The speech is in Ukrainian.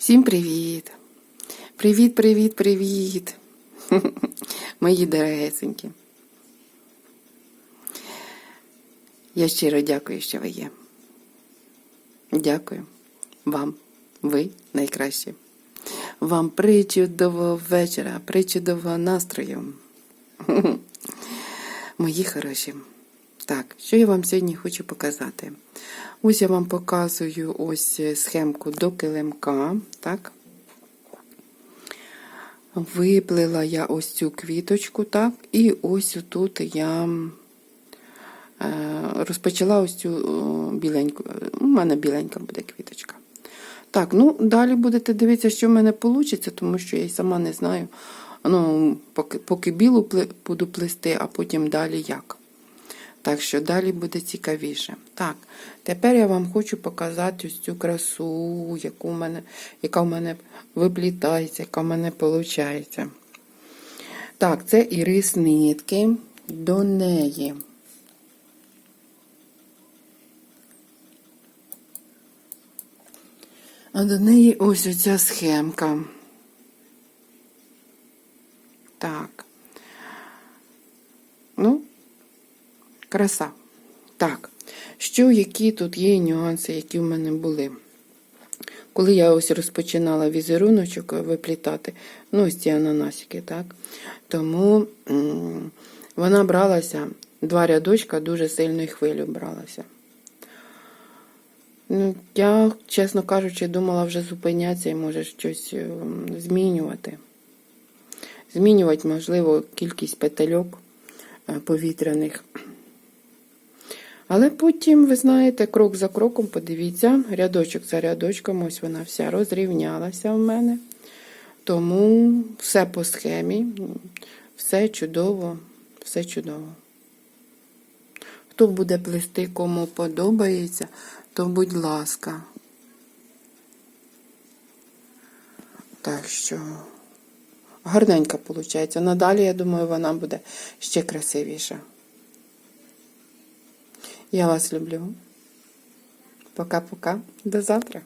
Всім привіт! Привіт, привіт, привіт! Мої дорогесенькі. Я щиро дякую, що ви є. Дякую вам. Ви найкращі. Вам причудового вечора, причудового настрою. Мої хороші. Так, що я вам сьогодні хочу показати? Ось я вам показую ось схемку до килимка. Так. Виплила я ось цю квіточку, так, і ось тут я е, розпочала ось цю біленьку. У мене біленька буде квіточка. Так, ну далі будете дивитися, що в мене вийде, тому що я й сама не знаю. Ну, поки, поки білу буду плести, а потім далі як. Так що далі буде цікавіше. Так, тепер я вам хочу показати ось цю красу, яку в мене, яка в мене виплітається, яка в мене виходить. Так, це ірис нитки до неї. А до неї ось оця схемка. Так. Ну, краса. Так, що, які тут є нюанси, які в мене були? Коли я ось розпочинала візеруночок виплітати, ну, ось ці ананасики, так? Тому вона бралася, два рядочка дуже сильною хвилю бралася. Ну, я, чесно кажучи, думала вже зупинятися і може щось ем, змінювати. Змінювати, можливо, кількість петельок е, повітряних. Але потім, ви знаєте, крок за кроком, подивіться, рядочок за рядочком, ось вона вся розрівнялася в мене. Тому все по схемі, все чудово, все чудово. Хто буде плести, кому подобається, то будь ласка. Так що гарненька виходить. Надалі, я думаю, вона буде ще красивіша. Я вас люблю. Пока-пока. До завтра.